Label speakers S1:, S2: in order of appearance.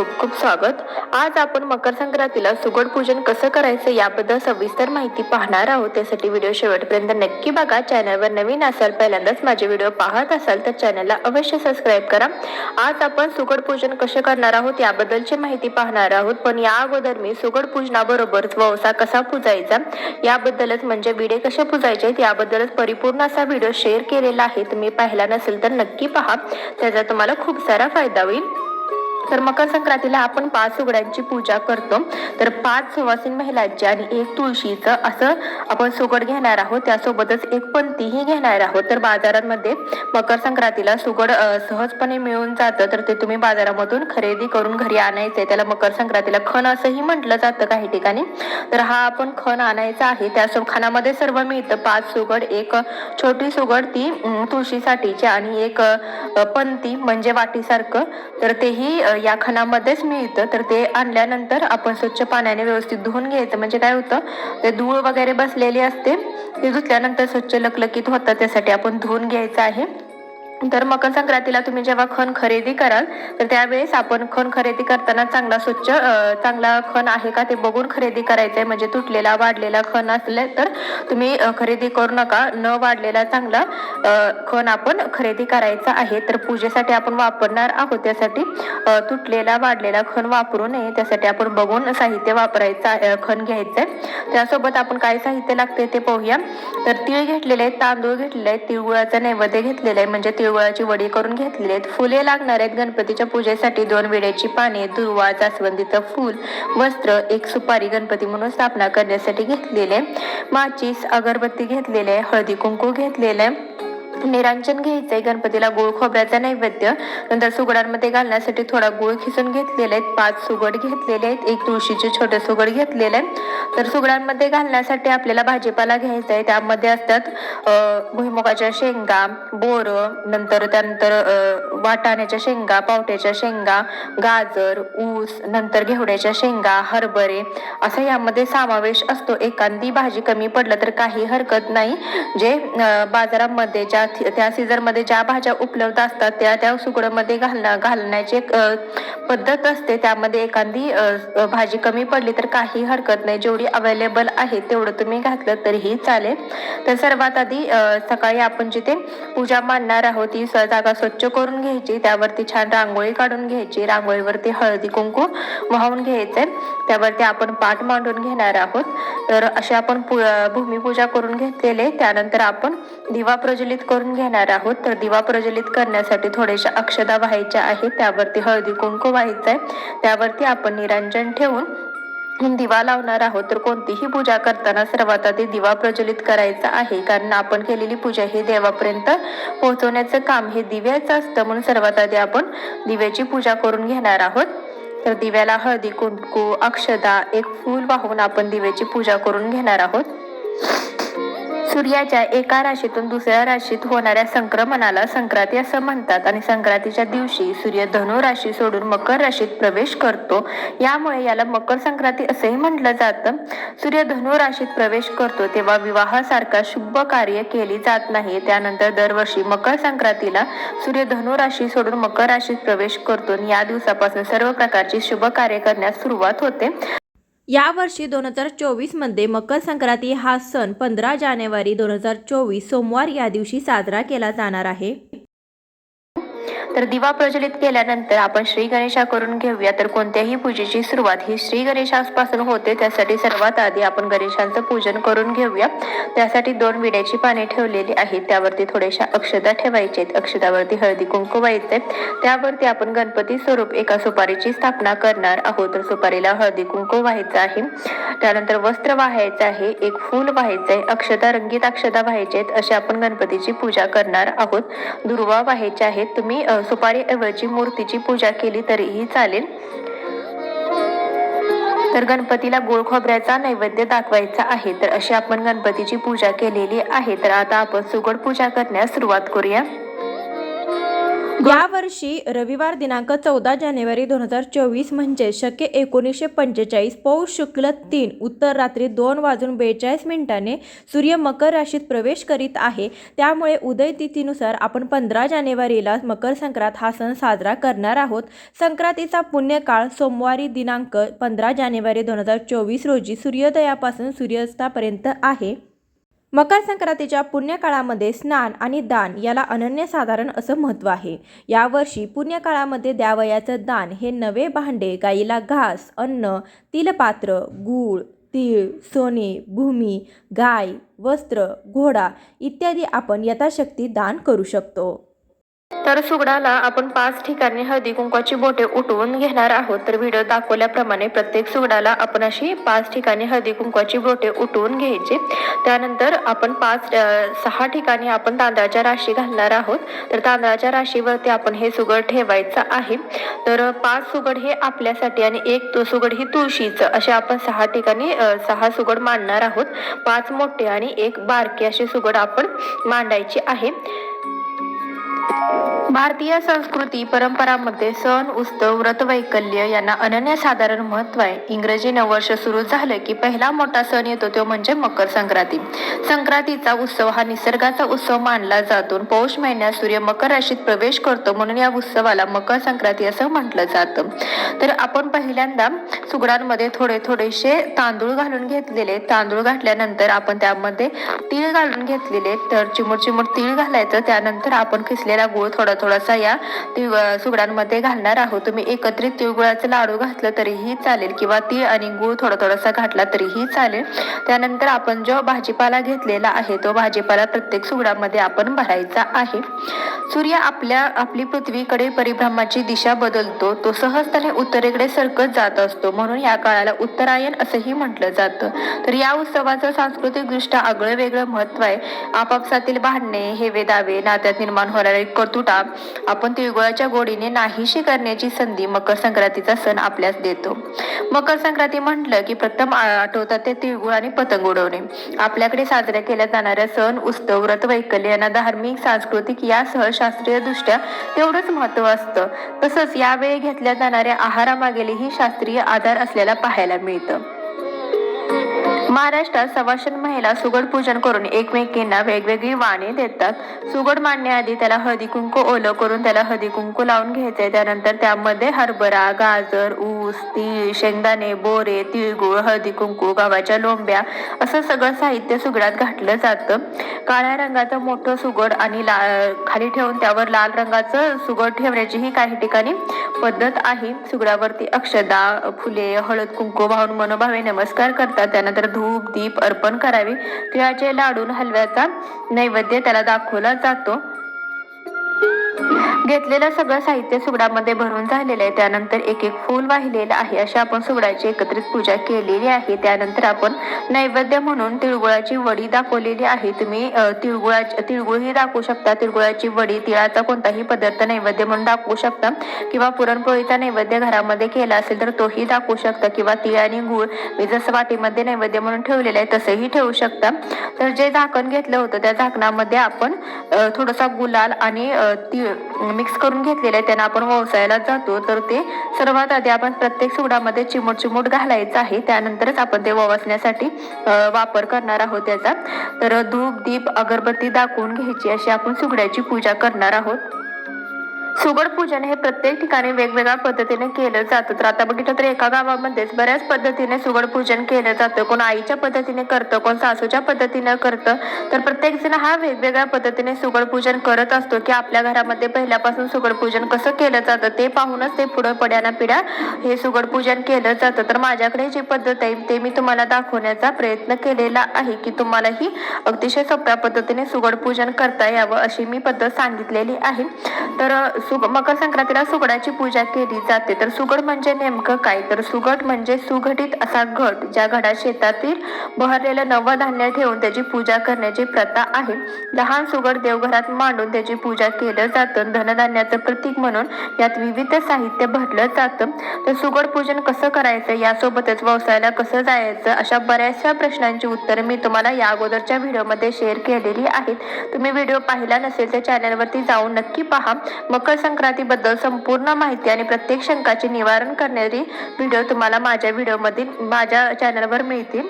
S1: खूप खूप स्वागत. आज आपण मकर संक्रांतीला सुगड पूजन कसं करायचं याबद्दल सविस्तर माहिती पाहणार आहोत. त्यासाठी व्हिडिओ शेवटपर्यंत नक्की बघा. चॅनलवर नवीन असाल पहिल्यांदाच माझे व्हिडिओ पाहत असाल तर चॅनलला अवश्य सबस्क्राईब करा. आज आपण सुगड पूजन कसे करणार आहोत याबद्दलची माहिती पाहणार आहोत. पण या अगोदर मी सुगड पूजनाबरोबरच ववसा कसा पूजायचा याबद्दलच म्हणजे विडे कसे पूजायचे याबद्दलच परिपूर्ण असा व्हिडिओ शेअर केलेला आहे. तुम्ही पाहिला नसेल तर नक्की पहा. त्याचा तुम्हाला खूप सारा फायदा होईल. तर मकर संक्रांतीला आपण पाच सुगड्यांची पूजा करतो. तर पाच सुवासीन महिलांची आणि एक तुळशीचं असं आपण सुगड घेणार आहोत. त्यासोबतच एक पंथीही घेणार आहोत. तर बाजारांमध्ये मकर संक्रांतीला सुगड सहजपणे मिळून जातं. तर ते तुम्ही बाजारामधून खरेदी करून घरी आणायचंय. त्याला मकर संक्रांतीला खण असंही म्हटलं जातं काही ठिकाणी. तर हा आपण खण आणायचा आहे. त्या खणामध्ये सर्व मिळतं. पाच सुगड एक छोटी सुगड ती तुळशीसाठीची आणि एक पंथी पंती म्हणजे वाटीसारखं. तर तेही या खणामध्येच मिळतं. तर ते आणल्यानंतर आपण स्वच्छ पाण्याने व्यवस्थित धुवून घ्यायचं. म्हणजे काय होतं ते धूळ वगैरे बसलेली असते ते धुतल्यानंतर स्वच्छ लकलकीत होतं. त्यासाठी आपण धुवून घ्यायचं आहे. तर मकर संक्रांतीला तुम्ही जेव्हा खण खरेदी कराल तर त्यावेळेस आपण खण खरेदी करताना चांगला स्वच्छ चांगला खण आहे का ते बघून खरेदी करायचं आहे म्हणजे तुटलेला वाढलेला खण असले तर तुम्ही खरेदी करू नका. न वाढलेला चांगला खण आपण खरेदी करायचा आहे. तर पूजेसाठी आपण वापरणार आहोत. त्यासाठी तुटलेला वाढलेला खण वापरू नये. त्यासाठी आपण बघून साहित्य वापरायचं खण घ्यायचं आहे त्यासोबत आपण काय साहित्य लागते ते पाहूया. तर तीळ घेतलेले आहेत तांदूळ घेतलेले आहेत तिळगुळाचा नैवेद्य घेतलेला आहे. म्हणजे तिळ तिळगुळाची वडी करून घेतलेली आहेत फुले लागणार आहेत गणपतीच्या पूजेसाठी दोन विड्याची पाने दुर्वा जास्वंदीचं फूल वस्त्र एक सुपारी गणपती म्हणून स्थापना करण्यासाठी घेतलेले. माचीस अगरबत्ती घेतलेले हळदी कुंकू घेतलेले. निरांजन घ्यायचंय. गणपतीला गुळ खोबऱ्याचा नैवेद्य. नंतर सुगडांमध्ये घालण्यासाठी थोडा गुळ खिसून घेतलेले आहेत. पाच सुगड घेतलेले आहेत. एक तुळशीचे छोटे सुगड घेतलेले आहे तर सुगडांमध्ये घालण्यासाठी आपल्याला भाजीपाला घ्यायचा आहे. त्यामध्ये असतात भुईमुगाच्या शेंगा बोर नंतर त्यानंतर वाटाण्याच्या शेंगा पावट्याच्या शेंगा गाजर ऊस नंतर घेवड्याच्या शेंगा हरभरे. असा यामध्ये समावेश असतो. एखादी भाजी कमी पडलं तर काही हरकत नाही. जे बाजारामध्ये ज्या त्या सीझनमध्ये ज्या भाज्या उपलब्ध असतात त्या त्या सुगडमध्ये घालणं घालण्याची एक पद्धत असते. त्यामध्ये एखादी भाजी कमी पडली तर काही हरकत नाही. जेवढी अवेलेबल आहे तेवढं तुम्ही घातलं तरीही चालेल. तर सर्वात आधी सकाळी आपण जिथे पूजा मांडणार आहोत ती जागा स्वच्छ करून घ्यायची. त्यावरती छान रांगोळी काढून घ्यायची. रांगोळीवरती हळदी कुंकू वाहून घ्यायचंय त्यावरती आपण पाठ मांडून घेणार आहोत. तर अशी आपण पू भूमिपूजा करून घेतलेले. त्यानंतर आपण दिवा प्रज्वलित करून घेणार आहोत तर दिवा प्रज्वलित करण्यासाठी थोड्याशा अक्षदा व्हायच्या आहेत. त्यावरती हळदी कुंकू आहे त्यावरती आपण निरांजन ठेवून दिवा लावणार आहोत. तर कोणतीही पूजा करताना सर्वात आधी दिवा प्रज्वलित करायचा आहे कारण आपण केलेली पूजा ही देवापर्यंत पोहोचवण्याचं काम हे दिव्याचं असतं. म्हणून सर्वात आधी आपण दिव्याची पूजा करून घेणार आहोत. तर दिव्याला हळदी कुंकू अक्षदा एक फूल वाहून आपण दिव्याची पूजा करून घेणार आहोत. सूर्याच्या एका राशीतून दुसऱ्या राशीत होणाऱ्या संक्रमणाला संक्रांती असं म्हणतात. आणि संक्रांतीच्या दिवशी सूर्य धनु राशी सोडून मकर राशीत प्रवेश करतो. यामुळे याला मकर संक्रांती असंही म्हटलं जातं. सूर्य धनु राशीत प्रवेश करतो तेव्हा विवाहासारखा शुभ कार्य केली जात नाही. त्यानंतर दरवर्षी मकर संक्रांतीला सूर्य धनु राशी सोडून मकर राशीत प्रवेश करतो. आणि या दिवसापासून सर्व प्रकारची शुभ कार्य करण्यास सुरुवात होते.
S2: यावर्षी दोन हजार चोवीसमध्ये मकर संक्रांती हा सण पंधरा जानेवारी दोन हजार चोवीस सोमवार या दिवशी साजरा केला जाणार आहे.
S1: तर दिवा प्रज्वलित केल्यानंतर आपण श्री गणेशा करून घेऊया. तर कोणत्याही पूजेची सुरुवात ही श्री गणेशापासून होते. त्यासाठी सर्वात आधी आपण गणेशांचं पूजन करून घेऊया. त्यासाठी दोन विड्याची पाने ठेवलेली आहेत. त्यावरती थोड्याशा अक्षता ठेवायचे अक्षतावरती हळदी कुंकू व्हायचे त्यावरती आपण गणपती स्वरूप एका सुपारीची स्थापना करणार आहोत. तर सुपारीला हळदी कुंकू व्हायचं आहे. त्यानंतर वस्त्र वाहायचं आहे. एक फूल व्हायचं आहे अक्षता रंगीत अक्षता व्हायचे आहेत. अशी आपण गणपतीची पूजा करणार आहोत. दुर्वा व्हायच्या आहेत. तुम्ही सुपारीऐवजी मूर्तीची पूजा केली तरीही चालेल. तर गणपतीला गोळ खोबऱ्याचा नैवेद्य दाखवायचा आहे तर अशी आपण गणपतीची पूजा केलेली आहे. तर आता आपण सुगड पूजा करण्यास सुरुवात करूया.
S2: यावर्षी रविवार दिनांक चौदा जानेवारी दोन हजार चोवीस म्हणजे शके एकोणीसशे पंचेचाळीस पौष शुक्ल तीन उत्तर रात्री दोन वाजून बेचाळीस मिनिटाने सूर्य मकर राशीत प्रवेश करीत आहे. त्यामुळे उदय तिथीनुसार आपण पंधरा जानेवारीला मकर संक्रांत हा सण साजरा करणार आहोत. संक्रांतीचा पुण्यकाळ सोमवारी दिनांक पंधरा जानेवारी दोन हजार चोवीस रोजी सूर्योदयापासून सूर्यास्तापर्यंत आहे. मकर संक्रांतीच्या पुण्यकाळामध्ये स्नान आणि दान याला अनन्यसाधारण असं महत्त्व आहे. यावर्षी पुण्यकाळामध्ये द्यावयाचं दान हे नवे भांडे गाईला घास अन्न तिलपात्र गूळ तीळ सोने भूमी गाय वस्त्र घोडा इत्यादी आपण यथाशक्ती दान करू शकतो.
S1: तर सुगडाला आपण पाच ठिकाणी हळदी कुंकवाची बोटे उठवून घेणार आहोत. तर व्हिडिओ दाखवल्याप्रमाणे प्रत्येक सुगडाला आपण अशी पाच ठिकाणी हळदी कुंकवाची बोटे उठवून घ्यायची. त्यानंतर आपण पाच सहा ठिकाणी आपण तांदळाच्या राशी घालणार आहोत. तर तांदळाच्या राशीवरती आपण हे सुगड ठेवायचं आहे. तर पाच सुगड हे आपल्यासाठी आणि एक सुगड ही तुळशीचं असे आपण सहा ठिकाणी सहा सुगड मांडणार आहोत. पाच मोठे आणि एक बारके असे सुगड आपण मांडायचे आहे. भारतीय संस्कृती परंपरामध्ये सण उत्सव व्रत वैकल्य यांना अनन्यसाधारण महत्त्व आहे. इंग्रजी नववर्ष सुरू झालं की पहिला मोठा सण येतो तो म्हणजे मकर संक्रांती. संक्रांतीचा उत्सव हा निसर्गाचा उत्सव मानला जातो. पौष महिन्यात सूर्य मकर राशीत प्रवेश करतो म्हणून या उत्सवाला मकर संक्रांती असं म्हटलं जातं. तर आपण पहिल्यांदा सुगडांमध्ये थोडे थोडेसे तांदूळ घालून घेतलेले. तांदूळ घातल्यानंतर आपण त्यामध्ये तीळ घालून घेतलेले. तर चिमूट चिमूट तीळ घालायचं. त्यानंतर आपण किसलेला गूळ थोडा थोडासा या तिळ सुगडांमध्ये घालणार आहोत. तुम्ही एकत्रित तिळगुळाचं लाडू घातलं तरीही चालेल किंवा तीळ आणि गूळ थोडा थोडासा घातला तरीही चालेल. त्यानंतर आपण जो भाजीपाला घेतलेला आहे तो भाजीपाला प्रत्येक सुगडामध्ये आपण भरायचा आहे. सूर्य आपल्या आपली पृथ्वीकडे परिभ्रमाची दिशा बदलतो. तो सहजतेने उत्तरेकडे सरकत जात असतो. म्हणून या काळाला उत्तरायण असंही म्हटलं जातं. तर या उत्सवाचं सांस्कृतिकदृष्ट्या आगळं वेगळं महत्त्व आहे. आपापसातील भांडणे हेवे दावे नात्यात निर्माण होणारे कटुटा आपण तिळगुळाच्या गोडीने नाहीशी करण्याची संधी मकर संक्रांतीचा सण आपल्यास देतो. मकर संक्रांती म्हटलं की प्रथम आठवतात ते तिळगुळ आणि पतंग उडवणे. आपल्याकडे साजऱ्या केल्या जाणाऱ्या सण उत्सव व्रत वैकल्य यांना धार्मिक सांस्कृतिक यासह शास्त्रीय दृष्ट्या तेवढंच महत्त्व असतं. तसंच यावेळी घेतल्या जाणाऱ्या आहारामागेलेही शास्त्रीय आधार असलेला पाहायला मिळतं. महाराष्ट्रात सवाशन महिला सुगड पूजन करून एकमेकींना वेगवेगळी वाणे देतात. सुगड मांडण्याआधी त्याला हळदी कुंकू ओलं करून त्याला हळदी कुंकू लावून घ्यायचे. त्यानंतर त्यामध्ये हरभरा गाजर ऊस तीळ शेंगदाणे बोरे तिळगुळ हळदी कुंकू गव्हाच्या लोंब्या असं सगळं साहित्य सुगडात घातलं जातं. काळ्या रंगाचं मोठं सुगड आणि ला खाली ठेवून त्यावर लाल रंगाचं सुगड ठेवण्याची ही काही ठिकाणी पद्धत आहे. सुगडावरती अक्षदा फुले हळद कुंकू वाहून मनोभावे नमस्कार करतात. त्यानंतर धूप दीप अर्पण करावे. तिळाचे लाडून हलव्याचा नैवेद्य त्याला दाखवला जातो. घेतलेलं सगळं साहित्य सुगडामध्ये भरून झालेलं आहे. त्यानंतर एक एक फूल वाहिलेलं आहे. अशी आपण सुगडाची एकत्रित पूजा केलेली आहे. त्यानंतर आपण नैवेद्य म्हणून तिळगुळाची वडी दाखवलेली आहे. तुम्ही तिळगुळाची तिळगुळही दाखवू शकता. तिळगुळाची वडी तिळाचा कोणताही पदार्थ नैवेद्य म्हणून दाखवू शकता. किंवा पुरणपोळीचा नैवेद्य घरामध्ये केला असेल तर तोही दाखवू शकता. किंवा तिळ आणि गुळ मी जसं वाटीमध्ये नैवेद्य म्हणून ठेवलेलं आहे तसंही ठेवू शकता. तर जे झाकण घेतलं होतं त्या झाकणामध्ये आपण थोडासा गुलाल आणि अ, तीळ मिक्स करून घेतलेलं आहे. त्यांना आपण वळसायला जातो. तर ते सर्वात आधी आपण प्रत्येक सुगडामध्ये चिमूट चिमूट घालायचं आहे. त्यानंतरच आपण ते ववासण्यासाठी वापर करणार आहोत त्याचा. तर धूप दीप अगरबत्ती दाखवून घ्यायची. अशी आपण सुगड्याची पूजा करणार आहोत. सुगड पूजन हे प्रत्येक ठिकाणी वेगवेगळ्या पद्धतीने केलं जातं. तर आता बघितलं तर एका गावामध्येच बऱ्याच पद्धतीने सुगड पूजन केलं जातं. कोण आईच्या पद्धतीने करतं कोण सासूच्या पद्धतीने करतं. तर प्रत्येक जण हा वेगवेगळ्या पद्धतीने सुगड पूजन करत असतो की आपल्या घरामध्ये पहिल्यापासून सुगड पूजन कसं केलं जातं ते पाहूनच ते पुढं पड्याना पिढ्या हे सुगड पूजन केलं जातं. तर माझ्याकडे जी पद्धत आहे ते मी तुम्हाला दाखवण्याचा प्रयत्न केलेला आहे की तुम्हालाही अतिशय सोप्या पद्धतीने सुगड पूजन करता यावं अशी मी पद्धत सांगितलेली आहे. तर सुग मकर संक्रांतीला सुगडाची पूजा केली जाते. तर सुगड म्हणजे नेमकं काय? तर सुगड म्हणजे सुघटित असा घट ज्या घडात शेतातील बहरलेलं नवं धान्य ठेवून त्याची पूजा करण्याची प्रथा आहे. लहान सुगड देवघरात मांडून त्याची पूजा केलं जातं. धनधान्याचं प्रतीक म्हणून यात विविध साहित्य भरलं जातं. तर सुगड पूजन कसं करायचं? यासोबतच व्यवसायाला कसं जायचं? अशा बऱ्याचशा प्रश्नांची उत्तरं मी तुम्हाला या अगोदरच्या व्हिडिओमध्ये शेअर केलेली आहेत. तुम्ही व्हिडिओ पाहिला नसेल तर चॅनलवरती जाऊन नक्की पहा. मकर मकर संक्रांतीबद्दल संपूर्ण माहिती आणि प्रत्येक शंकाचे निवारण करणारी व्हिडिओ तुम्हाला माझ्या व्हिडिओमधील माझ्या चॅनलवर मिळतील.